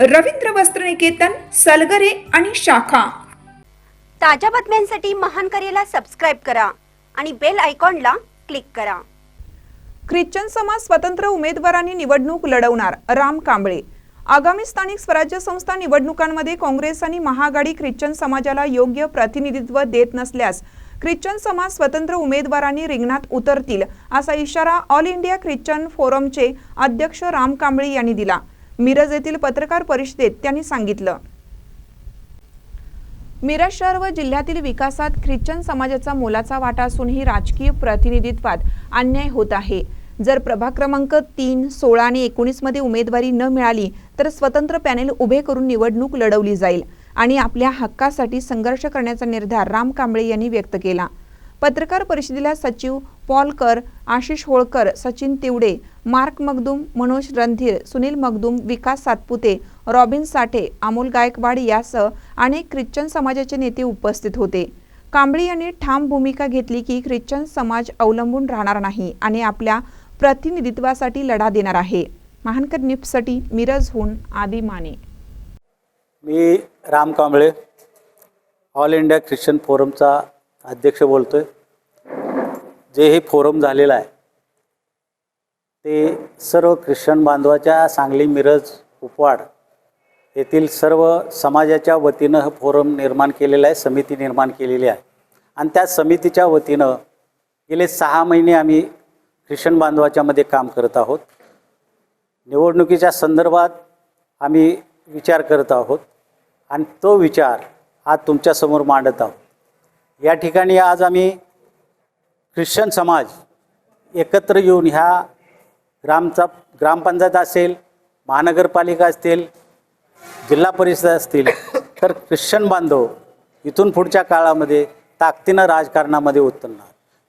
रवींद्र वस्त्रनिकेतन सलगरे आणि शाखा. ताज्या बातम्यांसाठी महान करेला सबस्क्राईब करा आणि बेल आयकॉनला क्लिक करा. ख्रिश्चन समाज स्वतंत्र उमेदवारांनी निवडणूक लढवणार राम कांबळे. आगामी स्थानिक स्वराज्य संस्था निवडणुकांमध्ये काँग्रेस आणि महाआघाडी ख्रिश्चन समाजाला योग्य प्रतिनिधित्व देत नसल्यास ख्रिश्चन समाज स्वतंत्र उमेदवारांनी रिंगणात उतरतील असा इशारा ऑल इंडिया ख्रिश्चन फोरमचे अध्यक्ष राम कांबळे यांनी दिला. मिरज येथील पत्रकार परिषदेत त्यांनी सांगितलं. मिरज शहर व जिल्ह्यातील विकासात ख्रिश्चन समाजाचा मोलाचा वाटा असूनही राजकीय प्रतिनिधित्वात अन्याय होत आहे. जर प्रभाग क्रमांक तीन सोळा आणि एकोणीसमध्ये उमेदवारी न मिळाली तर स्वतंत्र पॅनेल उभे करून निवडणूक लढवली जाईल आणि आपल्या हक्कासाठी संघर्ष करण्याचा निर्धार राम कांबळे यांनी व्यक्त केला. पत्रकार परिषदेला सचिव पॉलकर आशिष होळकर सचिन तिवडे मार्क मगदूम मनोज रणधीर सुनील मगदूम विकास सातपुते रॉबिन साठे अमोल गायकवाड यासह अनेक ख्रिश्चन समाजाचे नेते उपस्थित होते. कांबळे यांनी ठाम भूमिका घेतली की ख्रिश्चन समाज अवलंबून राहणार नाही आणि आपल्या प्रतिनिधित्वासाठी लढा देणार आहे. महानकर न्यूजसाठी मिरजहून आदी माने. मी Ram Kamble all India Christian फोरमचा अध्यक्ष बोलतो आहे जे हे फोरम झालेलं आहे ते सर्व ख्रिश्चन बांधवाच्या सांगली मिरज उपवाड येथील सर्व समाजाच्या वतीनं हे फोरम निर्माण केलेलं आहे समिती निर्माण केलेली आहे. आणि त्या समितीच्या वतीनं गेले सहा महिने आम्ही ख्रिश्चन बांधवाच्यामध्ये काम करत आहोत. निवडणुकीच्या संदर्भात आम्ही विचार करत आहोत आणि तो विचार आज तुमच्यासमोर मांडत आहोत. या ठिकाणी आज आम्ही ख्रिश्चन समाज एकत्र येऊन ह्या ग्रामचा ग्रामपंचायत असेल महानगरपालिका असतील जिल्हा परिषद असतील तर ख्रिश्चन बांधव इथून पुढच्या काळामध्ये ताकदीनं राजकारणामध्ये उतरणार.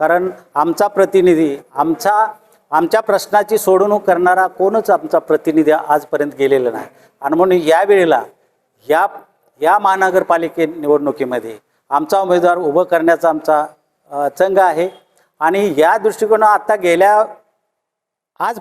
कारण आमचा प्रतिनिधी आमचा आमच्या प्रश्नाची सोडवणूक करणारा कोणच आमचा प्रतिनिधी आजपर्यंत गेलेला नाही. आणि म्हणून या वेळेला या या महानगरपालिके निवडणुकीमध्ये आमचा उमेदवार उभं करण्याचा आमचा चंग आहे. आणि या दृष्टिकोनं आत्ता गेल्या